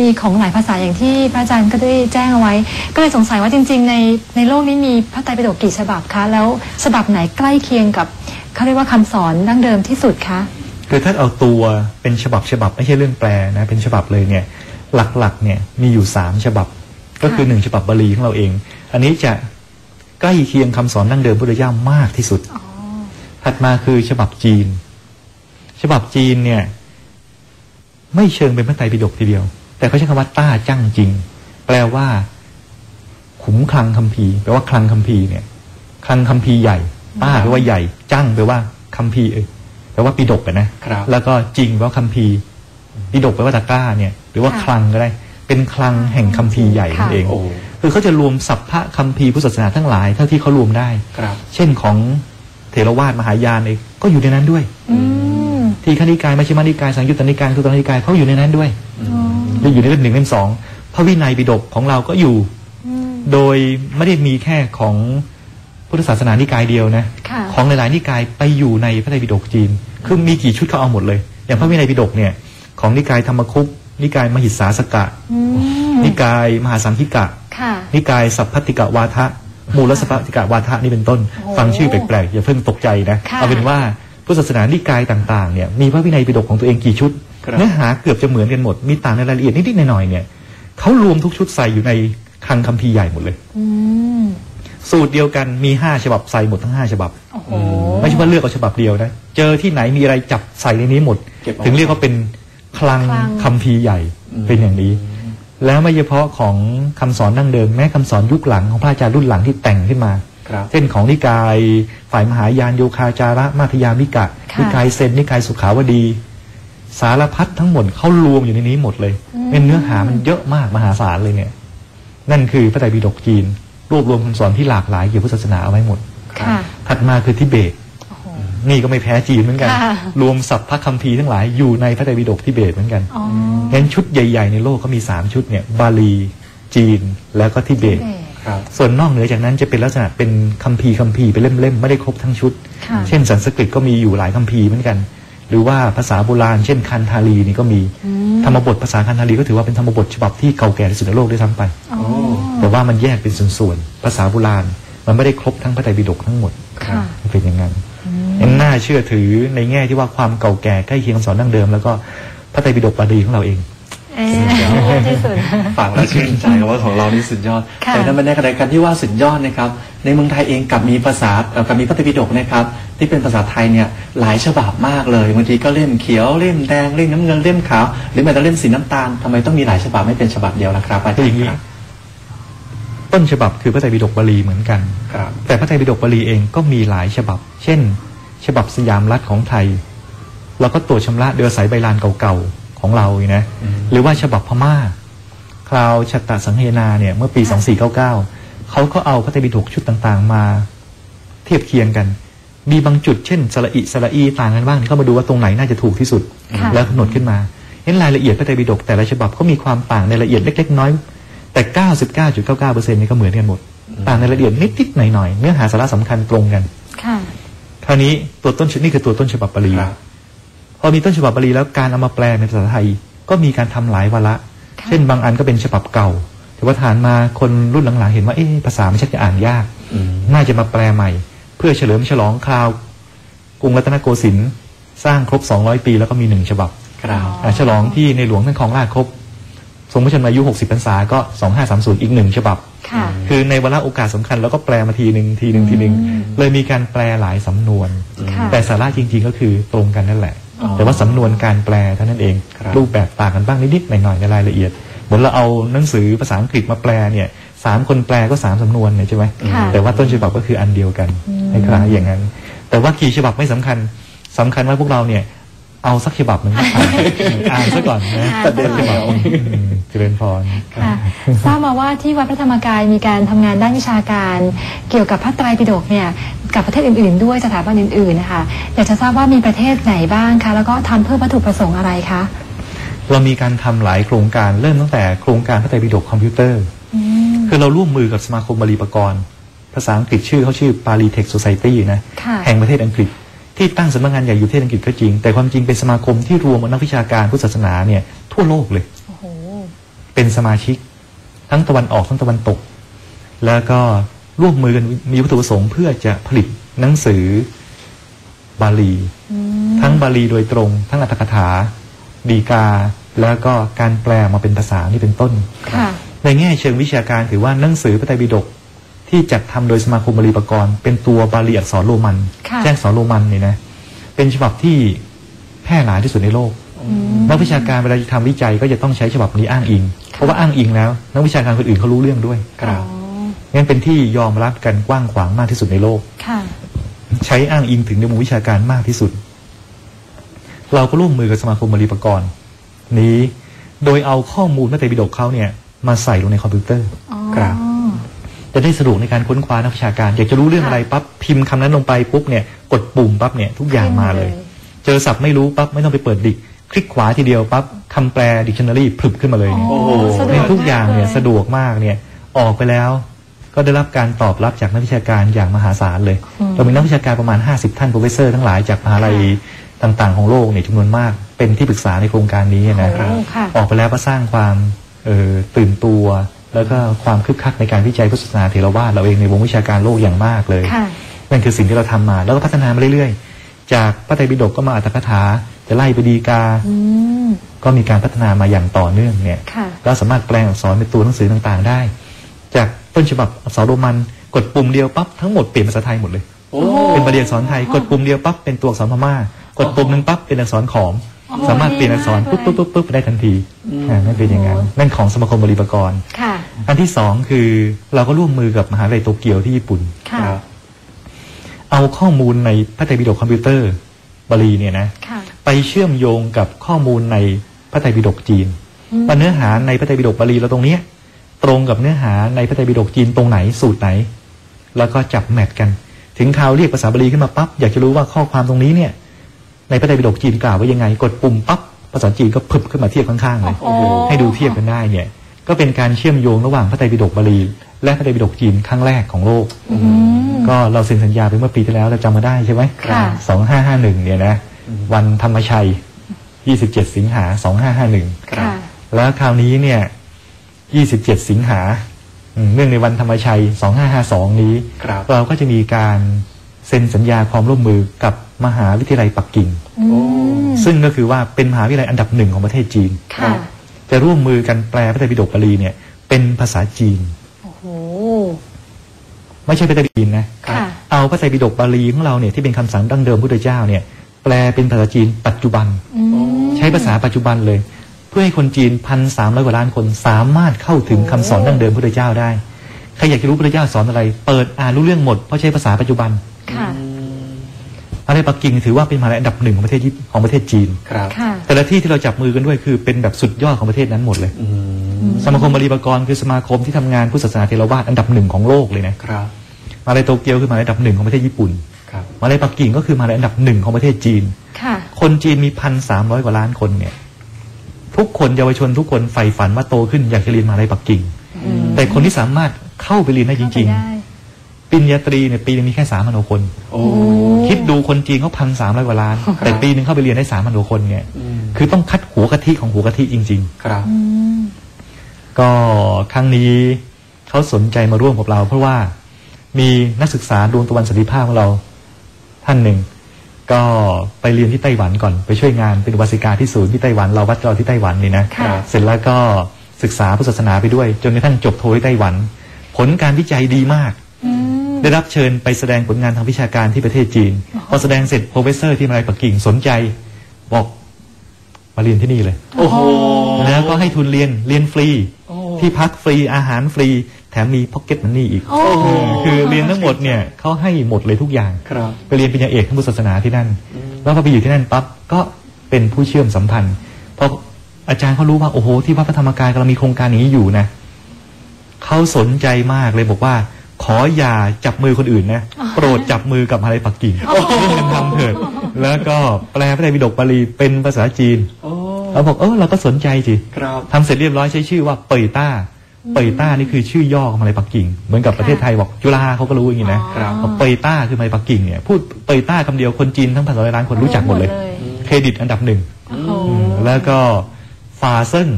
มีของหลายภาษาอย่างที่พระอาจารย์ก็ได้แจ้งเอาไว้ ก็เลยสงสัยว่าจริง ๆ ในในโลกนี้มีพระไตรปิฎกกี่ฉบับคะ แล้วฉบับไหนใกล้เคียงกับเขาเรียกว่าคำสอนดั้งเดิมที่สุดคะคือถ้าเอาตัวเป็นฉบับฉบับไม่ใช่เรื่องแปลนะเป็นฉบับเลยเนี่ยหลักๆเนี่ยมีอยู่สามฉบับ ก็คือหนึ่งฉบับบาลีของเราเอง อันนี้จะใกล้เคียงคำสอนดั้งเดิมพุทธเจ้ามากที่สุดถัดมาคือฉบับจีน ฉบับจีนเนี่ยไม่เชิงเป็นพระไตรปิฎกทีเดียว แต่เขาใช้คำว่าต้าจั่งจริง แปลว่า ขุมคลังคัมภีร์แปลว่าคลังคัมภีร์เนี่ย คลังคัมภีร์ใหญ่ ต้าแปลว่าใหญ่จั่งแปลว่าคัมภีร์เออแปลว่าปิฎกอะนะครับแล้วก็จริงแปลว่าคัมภีร์ปิฎกแปลว่าตะกร้าเนี่ย หรือว่าค่ะคลังก็ได้ เป็นคลังแห่งคัมภีร์ใหญ่นั่นค่ะเองโอ้คือเขาจะรวมสัพพะคัมภีร์พุทธศาสนาทั้งหลายเท่าที่เขารวมได้ครับ เช่นของเถรวาทมหายานเองก็อยู่ในนั้นด้วยอืมทีฆนิกายมัชฌิมานิกายสังยุตตนิกายสุตตนิกายเขาอยู่ในนั้นด้วยอ๋อ จะอยู่ในเล่มหนึ่งเล่มสองพระวินัยปิฎกของเราก็อยู่อืมโดยไม่ได้มีแค่ของพุทธศาสนานิกายเดียวนะค่ะของหลายๆนิกายไปอยู่ในพระไตรปิฎกจีน คือมีกี่ชุดเขาเอาหมดเลย อย่างพระวินัยปิฎกเนี่ย ของนิกายธรรมคุปนิกายมหิสสาสกะอืมนิกายมหาสังคิกะค่ะนิกายสัพพติกะวาทะมูลสัพพติกะวาทะนี่เป็นต้นโอ้ฟังชื่อแปลกๆอย่าเพิ่งตกใจนะค่ะเอาเป็นว่า พุทธศาสนานิกายต่างๆเนี่ยมีพระวินัยปิฎกของตัวเองกี่ชุดครับเนื้อหาเกือบจะเหมือนกันหมด มีต่างในรายละเอียดนิดๆหน่อยๆเนี่ยเขารวมทุกชุดใส่อยู่ในคลังคัมภีร์ใหญ่หมดเลยอืมสูตรเดียวกันมีห้าฉบับใส่หมดทั้งห้าฉบับโอ้โหไม่ใช่ว่าเลือกเอาฉบับเดียวนะเจอที่ไหนมีอะไรจับใส่ในนี้หมดเก็บเอาถึงเรียกว่าเป็นคลังคลังคัมภีร์ใหญ่อืมเป็นอย่างนี้ แล้วไม่เฉพาะของคำสอนดั้งเดิมแม้คำสอนยุคหลังของพระอาจารย์รุ่นหลังที่แต่งขึ้นมาครับ เช่นของนิกาย ฝ่ายมหายานโยคาจาระมาทยามิกะค่ะนิกายเซนนิกายสุขาวดี สารพัดทั้งหมดเขารวมอยู่ในนี้หมดเลยอืมเป็นเนื้อหามันเยอะมากมหาศาลเลยเนี่ย นั่นคือพระไตรปิฎกจีน รวบรวมคำสอนที่หลากหลายเกี่ยวกับพุทธศาสนาเอาไว้หมดค่ะถัดมาคือทิเบตโอ้โหนี่ก็ไม่แพ้จีนเหมือนกันค่ะรวมศัพท์พระคัมภีร์ทั้งหลายอยู่ในพระไตรปิฎกทิเบตเหมือนกันอ๋องั้นชุดใหญ่ ๆ ในโลกก็มีสามชุดเนี่ย บาลี จีนแล้วก็ทิเบตทิเบตครับ ส่วนนอกเหนือจากนั้นจะเป็นลักษณะเป็นคัมภีร์คัมภีร์เป็นเล่มๆไม่ได้ครบทั้งชุดค่ะเช่นสันสกฤตก็มีอยู่หลายคัมภีร์เหมือนกัน หรือว่าภาษาโบราณ เช่นคันธาลีนี่ก็มีอืมธรรมบทภาษาคันธาลีก็ถือว่าเป็นธรรมบทฉบับที่เก่าแก่ที่สุดในโลกด้วยซ้ำไปอ๋อแต่ว่ามันแยกเป็นส่วนๆภาษาโบราณ มันไม่ได้ครบทั้งพระไตรปิฎกทั้งหมดค่ะเป็นอย่างนั้นยังน่าเชื่อถือในแง่ที่ว่าความเก่าแก่ใกล้เคียงคำสอนดั้งเดิม แล้วก็พระไตรปิฎกบาลีของเราเองเอ๊ะ ที่สุดฟังแล้วชื่นใจว่าของเรานี่สุดยอดค่ะแต่ในขณะการที่ว่าสุดยอดนะครับ ในเมืองไทยเองกลับมีภาษาเอ่อกับมีพระไตรปิฎกนะครับ ที่เป็นภาษาไทยเนี่ยหลายฉบับมากเลยบางทีก็เล่มเขียวเล่มแดงเล่มน้ำเงินเล่มขาวหรือแม้แต่เล่มสีน้ำตาลทำไมต้องมีหลายฉบับไม่เป็นฉบับเดียวล่ะครับอาคือจารอย่างย์นี้ครับต้นฉบับคือพระไตรปิฎกบาลีเหมือนกันครับแต่พระไตรปิฎกบาลีเองก็มีหลายฉบับ เช่น ฉบับสยามรัฐของไทยเราก็ตรวจชำระเดือสายใบลานเก่าๆ ของเราอีกนะอืมหรือว่าฉบับพม่า คราวชัตตสังเฮนาเนี่ยเมื่อปี 2499 เขาก็เอาพระไตรปิฎกชุดต่างๆ มาเทียบเคียงกัน มีบางจุดเช่นสระอิสระอีต่างกันบ้างนี่ก็มาดูว่าตรงไหนน่าจะถูกที่สุดค่ะแล้วกำหนดขึ้นมาเห็นรายละเอียดพระไตรปิฎกแต่ละฉบับก็มีความต่างในรายละเอียดเล็ก ๆ น้อยๆแต่ 99.99%นี่ก็เหมือนกันหมดต่างในรายละเอียดนิดๆหน่อยๆเนื้อหาสาระสำคัญตรงกันค่ะคราวนี้ตัวต้นฉบับนี่คือตัวต้นฉบับบาลีครับ พอมีต้นฉบับบาลีแล้วการเอามาแปลเป็นภาษาไทย ก็มีการทำหลายวาระค่ะเช่นบางอันก็เป็นฉบับเก่า แต่ว่าฐานมาคนรุ่นหลังๆ เห็นว่าเอ๊ะภาษามันชักจะอ่านยากอืมน่าจะมาแปลใหม่ เพื่อเฉลิมฉลองคราวกรุงรัตนโกสินทร์สร้างครบ 200 ปีแล้วก็มีหนึ่งฉบับครับอ่าฉลองที่ในหลวงท่านครองราชย์ครบทรงพระชนมายุ 60พรรษาก็ 2530 อีกหนึ่งฉบับค่ะคือในวาระโอกาสสำคัญแล้วก็แปลมาทีหนึ่งทีหนึ่งทีหนึ่งอืมเลยมีการแปลหลายสำนวนค่ะแต่สาระจริงๆก็คือตรงกันนั่นแหละอ๋อ แต่ว่าสำนวนการแปลเท่านั้นเองครับรูปแบบต่างกันบ้างนิดๆหน่อยๆในรายละเอียดเหมือนเราเอาหนังสือภาษาอังกฤษมาแปลเนี่ยสามคนแปลก็สามสำนวนเนี่ยใช่ไหมค่ะแต่ว่าต้นฉบับก็คืออันเดียวกันอืมให้คล้ายอย่างนั้น แต่ว่ากี่ฉบับไม่สำคัญสำคัญว่าพวกเราเนี่ยเอาสักฉบับหนึ่งก็ผ่านอ่านซะก่อนนะอ่านซะก่อนสักฉบับอืม เจริญพรค่ะทราบมาว่าที่วัดพระธรรมกายมีการทำงานด้านวิชาการ เกี่ยวกับพระไตรปิฎกเนี่ยกับประเทศอื่นๆ ด้วยสถาบันอื่นๆนะคะอยากจะทราบว่ามีประเทศไหนบ้างคะแล้วก็ทำเพื่อวัตถุประสงค์อะไรคะเรามีการทำหลายโครงการเริ่มตั้งแต่โครงการพระไตรปิฎกคอมพิวเตอร์อืมคือเราร่วมมือกับสมาคมบาลีปกรณ์ภาษาอังกฤษชื่อเขาชื่อ Pali Tech Society นะค่ะแห่งประเทศอังกฤษที่ตั้งสำนักงานใหญ่อยู่ประเทศอังกฤษก็จริง แต่ความจริงเป็นสมาคมที่รวมนักวิชาการพุทธศาสนาเนี่ยทั่วโลกเลยโอ้โห เป็นสมาชิก ทั้งตะวันออกทั้งตะวันตก แล้วก็ร่วมมือกันมีวัตถุประสงค์เพื่อจะผลิตหนังสือบาลี ทั้งบาลีโดยตรง ทั้งอัตถกถา ดีกา แล้วก็การแปลมาเป็นภาษานี่เป็นต้นค่ะในแง่เชิงวิชาการถือว่าหนังสือพระไตรปิฎกที่จัดทำโดยสมาคมบาลีปกรณ์เป็นตัวบาลีอักษรโรมันค่ะแจ้งอักษรโรมันนี่นะ เป็นฉบับที่แพร่หลายที่สุดในโลก นักวิชาการเวลาจะทำวิจัยก็จะต้องใช้ฉบับนี้อ้างอิง เพราะว่าอ้างอิงแล้ว นักวิชาการคนอื่นเขารู้เรื่องด้วยครับอ๋องั้นเป็นที่ยอมรับกันกว้างขวางมากที่สุดในโลกค่ะใช้อ้างอิงถึงในมุมวิชาการมากที่สุด เราก็ร่วมมือกับสมาคมบริปกรณ์นี้ โดยเอาข้อมูลพระไตรปิฎกเขาเนี่ยมาใส่ลงในคอมพิวเตอร์อ๋อครับจะได้สะดวกในการค้นคว้านักวิชาการ อยากจะรู้เรื่องค่ะอะไรปั๊บพิมพ์คำนั้นลงไปปุ๊บเนี่ย กดปุ่มปั๊บเนี่ยทุกอย่างมาเลย เจอศัพท์ไม่รู้ปั๊บไม่ต้องไปเปิดดิก คลิกขวาทีเดียวปั๊บคำแปลดิกชันนารีพลึบขึ้นมาเลยเนี่ยโอ้โห สะดวในกทุกอย่างเนี่ยมลสะดวกมากเนี่ยออกไปแล้ว ก็ได้รับการตอบรับจากนักวิชาการอย่างมหาศาลเลยอืมเรามีนักวิชาการประมาณ 50 ท่านโปรเฟสเซอร์ทั้งหลายจากมหาลัยต่างๆ ของโลกเนี่ยจำนวนมากเป็นที่ปรึกษาในโครงการนี้นะโอ้ค่ะ ออกไปแล้วก็สร้างความเอ่อตื่นตัว แล้วก็ความคึกคักในการวิจัยพุทธศาสนาเทรวาสเราเองในวงวิชาการโลกอย่างมากเลย ค่ะ นั่นคือสิ่งที่เราทำมาแล้วก็พัฒนามาเรื่อยๆ จากพระไตรปิฎกก็มาอัตถกถา จะไล่ไปดีกาอืมก็มีการพัฒนามาอย่างต่อเนื่องเนี่ยค่ะก็สามารถแปลงอักษรเป็นตัวหนังสือต่างๆได้ จากต้นฉบับอักษรโรมันกดปุ่มเดียวปั๊บทั้งหมดเปลี่ยนภาษาไทยหมดเลยโอ้เป็นบาลีอักษรไทยกดปุ่มเดียวปั๊บเป็นตัวอักษรพม่ากดปุ่มหนึ่งปั๊บเป็นอักษรขอมอ๋อสามารถเปลี่ยนอักษรดีมากเลยปุ๊บปุ๊บปุ๊บปุ๊บได้ทันทีอ่านั่นเป็นอย่างนั้นนั่นของสมาคมบริปกรณ์ค่ะอันที่สองคือเราก็ร่วมมือกับมหาวิทยาลัยโตเกียวที่ญี่ปุ่นค่ะครับเอาข้อมูลในพระไตรปิฎกคอมพิวเตอร์บาลีเนี่ยนะค่ะ ไปเชื่อมโยงกับข้อมูลในพระไตรปิฎกจีนอืมว่าเนื้อหาในพระไตรปิฎกบาลีเราตรงเนี้ยตรงกับเนื้อหาในพระไตรปิฎกจีนตรงไหนสูตรไหน แล้วก็จับแมทกัน ถึงคราวเรียกภาษาบาลีขึ้นมาปั๊บอยากจะรู้ว่าข้อความตรงนี้เนี่ย ในพระไตรปิฎกจีนกล่าวว่ายังไง กดปุ่มปั๊บภาษาจีนก็พึบขึ้นมาเทียบข้างๆเลยโอ้โหให้ดูเทียบกันได้เนี่ย ก็เป็นการเชื่อมโยงระหว่างพระไตรปิฎกบาลี และพระไตรปิฎกจีนครั้งแรกของโลกอืมก็เราเซ็นสัญญาไปเมื่อปีที่แล้วเราจำมาได้ใช่ไหมค่ะสองห้าห้าหนึ่งเนี่ยนะ วันธรรมชัยยี่สิบเจ็ดสิงหาสองห้าห้าหนึ่งค่ะแล้วคราวนี้เนี่ยยี่สิบเจ็ดสิงหาอืมเนื่องในวันธรรมชัยสองห้าห้าสองนี้ครับเราก็จะมีการเซ็นสัญญาความร่วมมือกับมหาวิทยาลัยปักกิ่งอืมซึ่งก็คือว่าเป็นมหาวิทยาลัยอันดับหนึ่งของประเทศจีนค่ะจะร่วมมือกันแปลพระไตรปิฎกบาลีเนี่ย เป็นภาษาจีนโอ้โหไม่ใช่พระไตรปิฎกจีนนะค่ะเอาพระไตรปิฎกบาลีของเราเนี่ยที่เป็นคำสั่งดั้งเดิมพุทธเจ้าเนี่ย แปลเป็นภาษาจีนปัจจุบันอืมใช้ภาษาปัจจุบันเลย เพื่อให้คนจีนพันสามร้อยกว่าล้านคนสามารถเข้าถึงคำสอนดั้งเดิมพุทธเจ้าได้ใครอยากจะรู้พุทธเจ้าสอนอะไร เปิดอ่านรู้เรื่องหมดเพราะใช้ภาษาปัจจุบันค่ะมหาวิทยาลัยปักกิ่งถือว่าเป็นมหาวิทยาลัยอันดับหนึ่งของประเทศญี่ปุ่นของประเทศจีนครับค่ะแต่ละที่ที่เราจับมือกันด้วยคือเป็นแบบสุดยอดของประเทศนั้นหมดเลยอืมสมาคมบาลีปกรณ์คือสมาคมที่ทำงานพุทธศาสนาเทรวาสอันดับหนึ่งของโลกเลยนะครับมหาวิทยาลัยโตเกียวคือมหาวิทยาลัยอันดับหนึ่งของประเทศญี่ปุ่นครับ มหาวิทยาลัยปักกิ่งก็คือมหาวิทยาลัยอันดับหนึ่งของประเทศจีนค่ะคนจีนมีพันสามร้อยกว่าล้านคนเนี่ย ทุกคนเยาวชนทุกคนใฝ่ฝันว่าโตขึ้นอยากจะเรียนมหาวิทยาลัยปักกิ่งอืมแต่คนที่สามารถเข้าไปเรียนได้จริงเข้าไปได้ๆปริญญาตรีเนี่ยปีนึงมีแค่สามพันกว่าคนโอ้โอ้คิดดูคนจีนเขาพันสามร้อยกว่าล้าน แต่ปีนึงเข้าไปเรียนได้สามพันกว่าคนเนี่ยอืมคือต้องคัดหัวกะทิของหัวกะทิจริงครับอืมๆก็ครั้งนี้เขาสนใจมาร่วมกับเรา เพราะว่ามีนักศึกษาดวงตะวันสันติภาพของเรา ท่านหนึ่ง ก็ไปเรียนที่ไต้หวันก่อนไปช่วยงานเป็นอุบาสิกาที่ศูนย์ที่ไต้หวันเราวัดเราที่ไต้หวันนี่นะค่ะเสร็จแล้วก็ศึกษาพุทธศาสนาไปด้วย จนกระทั่งจบโทที่ไต้หวัน ผลการวิจัยดีมากอืมได้รับเชิญไปแสดงผลงานทางวิชาการที่ประเทศจีน พอแสดงเสร็จโปรเฟสเซอร์ที่มหาลัยปักกิ่งสนใจ บอกมาเรียนที่นี่เลย โอ้โห แล้วก็ให้ทุนเรียนเรียนฟรีโอ้ที่พักฟรีอาหารฟรี แถมมีพ็อกเก็ตมันนี่อีก โอ้โห คือเรียนทั้งหมดเนี่ยเขาให้หมดเลยทุกอย่างครับ ไปเรียนปริญญาเอกทางพุทธศาสนาที่นั่น แล้วพอไปอยู่ที่นั่นปั๊บก็เป็นผู้เชื่อมสัมพันธ์พออาจารย์เขารู้ว่าโอ้โหที่วัดพระธรรมกายกำลังมีโครงการอย่างนี้อยู่นะเขาสนใจมากเลยบอกว่า ขออย่าจับมือคนอื่นนะโปรดจับมือกับมหาลัยปักกิ่งร่วมกันทำเถิดแล้วก็แปลพระไตรปิฎกบาลีเป็นภาษาจีนโอ้เราบอกเออเราก็สนใจสิครับทำเสร็จเรียบร้อยใช้ชื่อว่าเปยต้า เปยต้านี่คือชื่อย่อของมหาลัยปักกิ่ง เหมือนกับประเทศไทยบอกจุฬาเขาก็รู้อย่างนี้นะครับบอกเปยต้าคือมหาลัยปักกิ่งเนี่ยพูดเปยต้าคำเดียวคนจีนทั้งพันสองร้อยล้านคนรู้จักหมดเลย เครดิตอันดับหนึ่งโอ้โหอืมแล้วก็ฟาเซิน